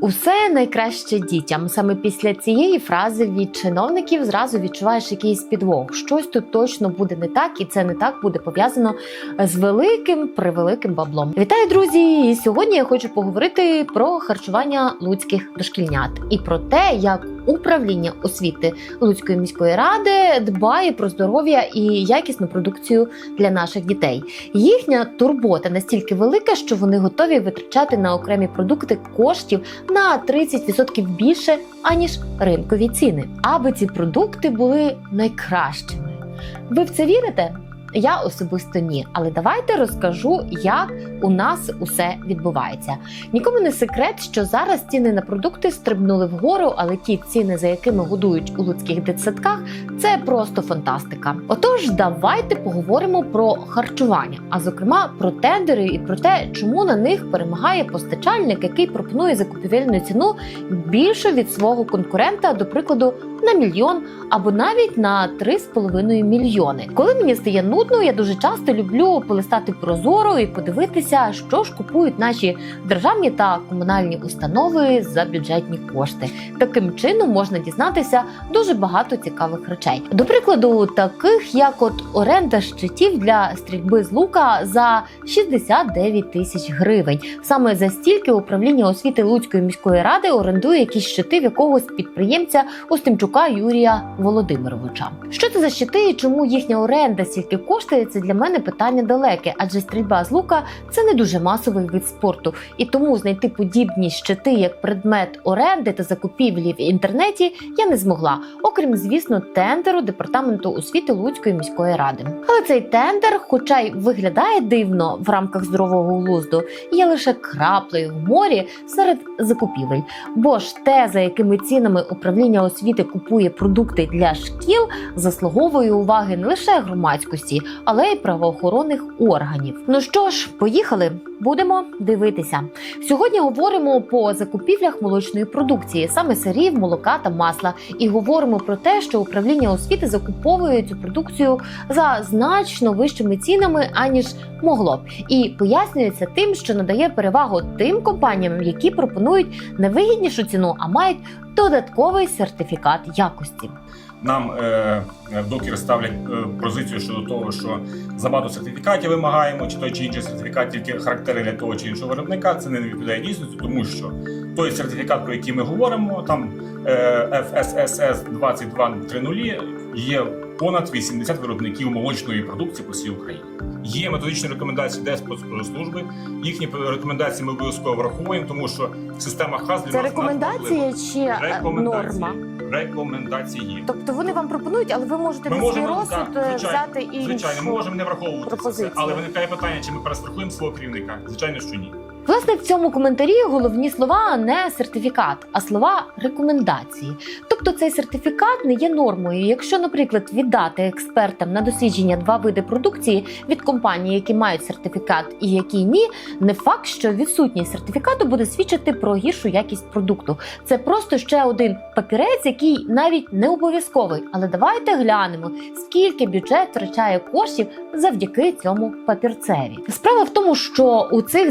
Усе найкраще дітям. Саме після цієї фрази від чиновників зразу відчуваєш якийсь підвох. Щось тут точно буде не так, і це не так буде пов'язано з великим превеликим баблом. Вітаю, друзі! І сьогодні я хочу поговорити про харчування луцьких дошкільнят і про те, як управління освіти Луцької міської ради дбає про здоров'я і якісну продукцію для наших дітей. Їхня турбота настільки велика, що вони готові витрачати на окремі продукти коштів на 30% більше аніж ринкові ціни, аби ці продукти були найкращими. Ви в це вірите? Я особисто ні, але давайте розкажу, як у нас усе відбувається. Нікому не секрет, що зараз ціни на продукти стрибнули вгору, але ті ціни, за якими годують у луцьких дитсадках, це просто фантастика. Отож, давайте поговоримо про харчування, а зокрема про тендери і про те, чому на них перемагає постачальник, який пропонує закупівельну ціну більшу від свого конкурента, до прикладу, на мільйон або навіть на 3,5 мільйони. Коли мені стає нудно, я дуже часто люблю полистати прозоро і подивитися, що ж купують наші державні та комунальні установи за бюджетні кошти. Таким чином можна дізнатися дуже багато цікавих речей. До прикладу, таких як от оренда щитів для стрільби з лука за 69 тисяч гривень. Саме за стільки управління освіти Луцької міської ради орендує якісь щити в якогось підприємця Остимчука Юрія Володимировича. Що це за щити і чому їхня оренда стільки коштує? Це для мене питання далеке, адже стрільба з лука це не дуже масовий вид спорту, і тому знайти подібні щити як предмет оренди та закупівлі в інтернеті я не змогла, окрім звісно, тендеру департаменту освіти Луцької міської ради. Але цей тендер, хоча й виглядає дивно в рамках здорового глузду, є лише краплею в морі серед закупівель. Бо ж те, за якими цінами управління освіти купує продукти для шкіл, заслуговує уваги не лише громадськості, але й правоохоронних органів. Ну що ж, поїхали, будемо дивитися. Сьогодні говоримо по закупівлях молочної продукції, саме сирів, молока та масла, і говоримо про те, що управління освіти закуповує цю продукцію за значно вищими цінами аніж могло б, і пояснюється тим, що надає перевагу тим компаніям, які пропонують не вигіднішу ціну, а мають додатковий сертифікат якості. Нам е, докер ставлять е, позицію щодо того, що забагато сертифікатів вимагаємо, чи той чи інший сертифікат тільки характерний для того чи іншого виробника. Це не відповідає дійсності, тому що той сертифікат, про який ми говоримо, там е, FSSS 2230, є понад 80 виробників молочної продукції по всій Україні. Є методичні рекомендації Держпродспоживслужби. Їхні рекомендації ми обов'язково враховуємо, тому що система ХАЗ для Це нас рекомендація чи е, Рекомендації. норма? Рекомендації. Тобто вони вам пропонують, але ви можете Ми на свій можемо, розсуд так, е, звичайно, взяти іншу. Звичайно, ми можемо не враховувати це все. пропозицію. Але виникає питання, чи ми перестрахуємо свого керівника? Звичайно, що ні. Власне, в цьому коментарі головні слова не сертифікат, а слова рекомендації. Тобто цей сертифікат не є нормою. Якщо, наприклад, віддати експертам на дослідження два види продукції від компаній, які мають сертифікат і які ні, не факт, що відсутність сертифікату буде свідчити про гіршу якість продукту. Це просто ще один папірець, який навіть не обов'язковий. Але давайте глянемо, скільки бюджет втрачає коштів завдяки цьому папірцеві. Справа в тому, що у цих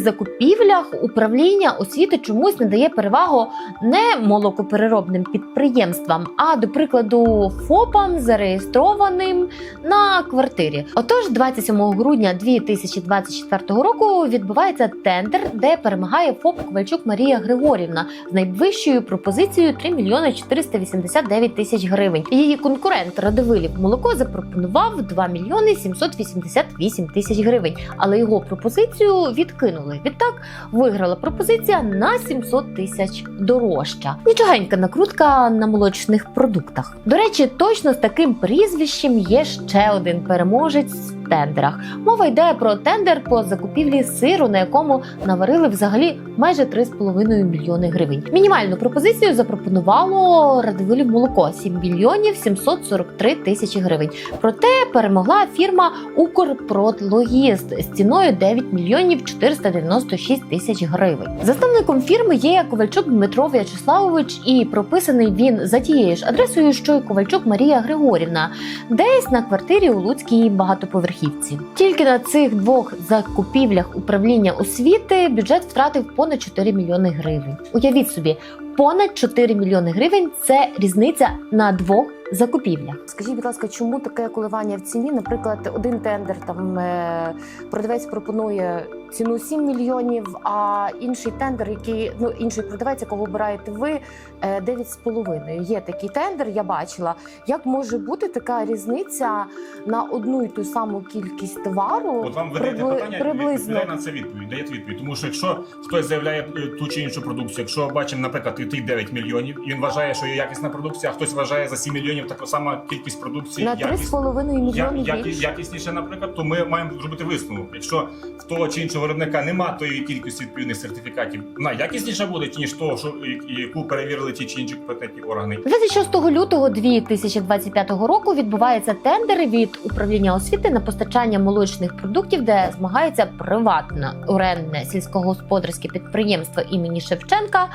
закупівлях управління освіти чомусь надає перевагу не молокопереробним підприємствам, а до прикладу ФОПам, зареєстрованим на квартирі. Отож, 27 грудня 2024 року відбувається тендер, де перемагає ФОП Ковальчук Марія Григорівна з найвищою пропозицією 3 мільйони 489 тисяч гривень. Її конкурент Радивилів молоко запропонував 2 мільйони 788 тисяч гривень, але його пропозицію відкинули. Відтак виграла пропозиція на 700 тисяч дорожча. Нічогенька накрутка на молочних продуктах. До речі, точно з таким прізвищем є ще один переможець тендерах. Мова йде про тендер по закупівлі сиру, на якому наварили взагалі майже 3,5 мільйони гривень. Мінімальну пропозицію запропонувало Радивилів молоко 7 мільйонів 743 тисячі гривень. Проте перемогла фірма Укрпродлогіст з ціною 9 мільйонів 496 тисяч гривень. Засновником фірми є Ковальчук Дмитро В'ячеславович, і прописаний він за тією ж адресою, що й Ковальчук Марія Григорівна, десь на квартирі у Луцькій багатоповерхівці верхівці. Тільки на цих двох закупівлях управління освіти бюджет втратив понад 4 мільйони гривень. Уявіть собі, понад 4 мільйони гривень це різниця на двох закупівлях. Скажіть, будь ласка, чому таке коливання в ціні? Наприклад, один тендер там е, продавець пропонує ціну 7 мільйонів, а інший тендер, який ну інший продавець, якого обираєте ви, е, 9,5. Є такий тендер, я бачила. Як може бути така різниця на одну і ту саму кількість товару? От вам видаєте Прибли- питання, приблизно. на це відповідь, даєте відповідь. Тому що якщо хтось заявляє е, ту чи іншу продукцію, якщо бачимо, наприклад, і тих 9 мільйонів, і він вважає, що є якісна продукція, а хтось вважає за 7 мільйонів така сама кількість продукції, На якіс- 3,5 я, мільйони як, більше. якісніше, наприклад, то ми маємо зробити висновок. Якщо в того чи іншого виробника немає тої кількості відповідних сертифікатів, вона якісніша буде, ніж того, що яку перевірили ті чи інші компетентні органи. 26 лютого 2025 року відбувається тендер від управління освіти на постачання молочних продуктів, де змагається приватне орендне сільськогосподарське підприємство імені Шевченка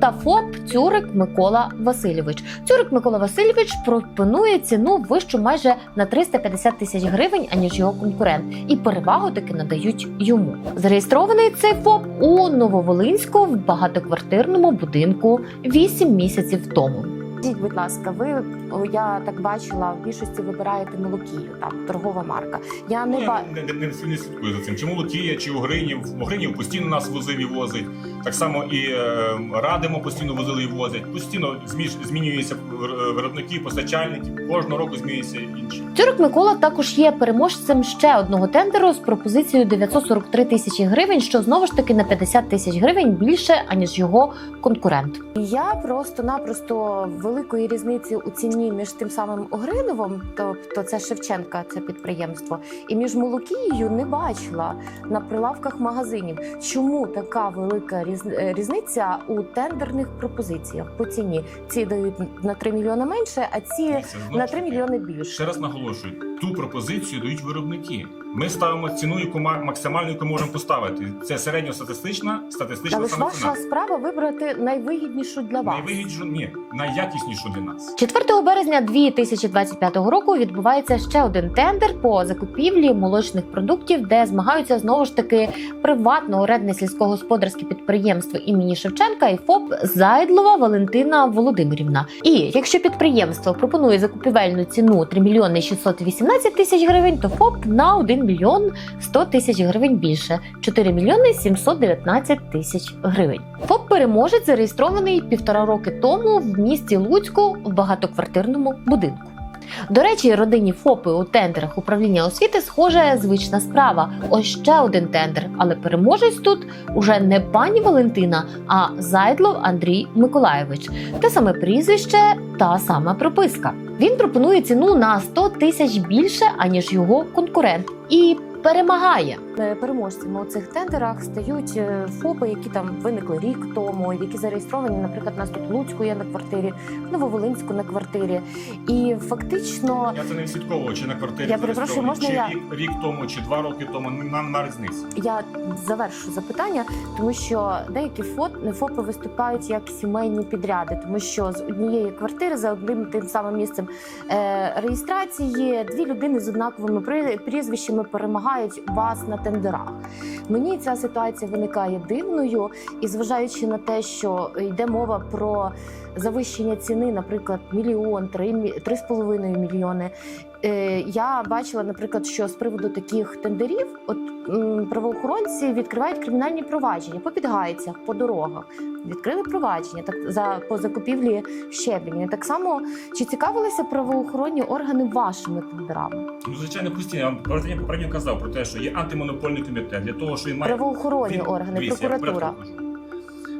та ФОП Цюрик Микола Васильович. Цюрик Микола Васильович пропонує ціну вищу майже на 350 тисяч гривень, аніж його конкурент, і перевагу таки надають йому. Зареєстрований цей ФОП у Нововолинську в багатоквартирному будинку 8 місяців тому. Скажіть, будь ласка, ви я так бачила, в більшості вибираєте молокію, там торгова марка. Я не Ну, ба... я не, не, не, не слідкую за цим. Чи Молокія, чи Угринів. Угринів постійно нас возив і возить. Так само і е, радимо постійно возили і возять. Постійно зміж, змінюються вир- виробники, постачальники. Кожного року змінюються інші. Цюрик Микола також є переможцем ще одного тендеру з пропозицією 943 тисячі гривень, що знову ж таки на 50 тисяч гривень більше аніж його конкурент. Я просто-напросто великої різниці у ціні між тим самим Огриновим, тобто це Шевченка, це підприємство, і між Молокією не бачила на прилавках магазинів. Чому така велика е, різниця у тендерних пропозиціях по ціні? Ці дають на 3 мільйони менше, а ці Дивіться, знову на ж 3 таки, мільйони більше. Ще раз наголошую, ту пропозицію дають виробники. Ми ставимо ціну, яку ма- максимальну, яку можемо поставити. Це середньостатистична, статистична Але ж саме ваша справа вибрати найвигіднішу для вас. Найвигіднішу, ні, найякіснішу для нас. 4 березня 2025 року відбувається ще один тендер по закупівлі молочних продуктів, де змагаються знову ж таки приватно орендне сільськогосподарське підприємство імені Шевченка і ФОП Зайдлова Валентина Володимирівна. І якщо підприємство пропонує закупівельну ціну 3 мільйони 618 тисяч гривень, то ФОП на 1 мільйон 100 тисяч гривень більше 4 мільйони 719 тисяч гривень. ФОП переможець зареєстрований півтора роки тому в місті Луцьку в багатоквартирному будинку. До речі, родині ФОПи у тендерах управління освіти схоже звична справа. Ось ще один тендер, але переможець тут уже не пані Валентина, а Зайдлов Андрій Миколаєвич. Те саме прізвище, та сама прописка. Він пропонує ціну на 100 тисяч більше, аніж його конкурент, і перемагає. Е, Переможцями у цих тендерах стають е, ФОПи, які там виникли рік тому, які зареєстровані, наприклад, у нас тут в Луцьку є на квартирі, Нововолинську на квартирі. І фактично Я це не відслідковував, чи на квартирі Я перепрошую, можна чи я? рік, рік тому, чи два роки тому. Нам на різницю. я завершу запитання, тому що деякі ФОП, ФОПи виступають як сімейні підряди, тому що з однієї квартири за одним тим самим місцем е, реєстрації дві людини з однаковими при- прізвищами перемагають вас на тендерах. Мені ця ситуація виникає дивною, і зважаючи на те, що йде мова про завищення ціни, наприклад, мільйон, три, три з половиною мільйони. Е, я бачила, наприклад, що з приводу таких тендерів, от м, правоохоронці відкривають кримінальні провадження по підгайцях, по дорогах. Відкрили провадження так за по закупівлі щеплення. Так само чи цікавилися правоохоронні органи вашими тендерами? Ну, звичайно, постійно. Я попередньо казав про те, що є антимонопольний комітет для того, що він має Правоохоронні Він- органи, дивіться, прокуратура.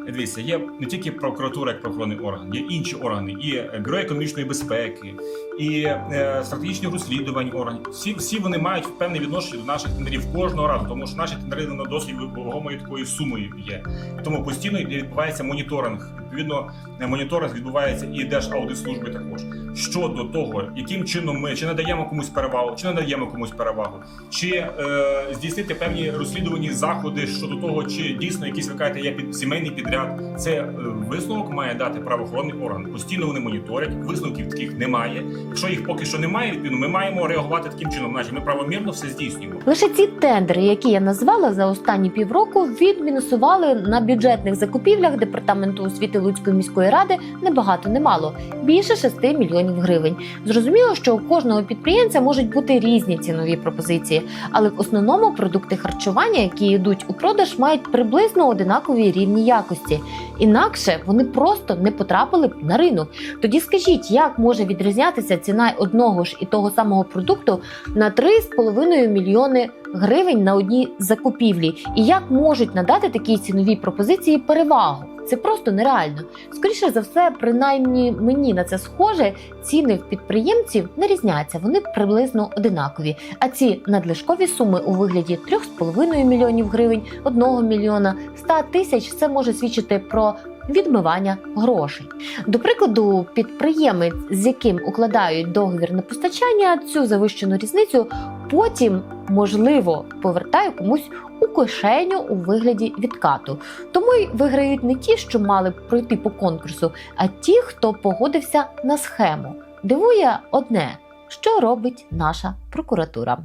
Дивіться, є не тільки прокуратура як правоохоронний орган, є інші органи, і е, бюро економічної безпеки, і е, стратегічних розслідувань органів. Всі, всі вони мають певне відношення до наших тендерів кожного разу, тому що наші тендери на досить вагомою такою сумою є. Тому постійно відбувається моніторинг. Відповідно, е, моніторинг відбувається і Держаудитслужби також. щодо того, яким чином ми чи надаємо комусь перевагу, чи надаємо комусь перевагу, чи е, здійснити певні розслідувані заходи щодо того, чи дійсно якийсь ви кажете, є під сімейний підряд. Це е, висновок має дати правоохоронний орган. Постійно вони моніторять. Висновків таких немає. Якщо їх поки що немає, відповідно, ми маємо реагувати таким чином. Значить, ми правомірно все здійснюємо. Лише ці тендери, які я назвала за останні півроку, відмінусували на бюджетних закупівлях департаменту освіти Луцької міської ради небагато немало більше 6 мільйонів гривень. Зрозуміло, що у кожного підприємця можуть бути різні цінові пропозиції, але в основному продукти харчування, які йдуть у продаж, мають приблизно одинакові рівні якості. Інакше вони просто не потрапили б на ринок. Тоді скажіть, як може відрізнятися ціна одного ж і того самого продукту на 3,5 мільйони гривень на одній закупівлі, і як можуть надати такій ціновій пропозиції перевагу? Це просто нереально. Скоріше за все, принаймні мені на це схоже, ціни в підприємців не різняться, вони приблизно одинакові. А ці надлишкові суми у вигляді 3,5 мільйонів гривень, 1 мільйона, 100 тисяч це може свідчити про відмивання грошей. До прикладу, підприємець, з яким укладають договір на постачання, цю завищену різницю потім можливо повертає комусь у кишеню у вигляді відкату. Тому й виграють не ті, що мали б пройти по конкурсу, а ті, хто погодився на схему. Дивує одне, що робить наша прокуратура.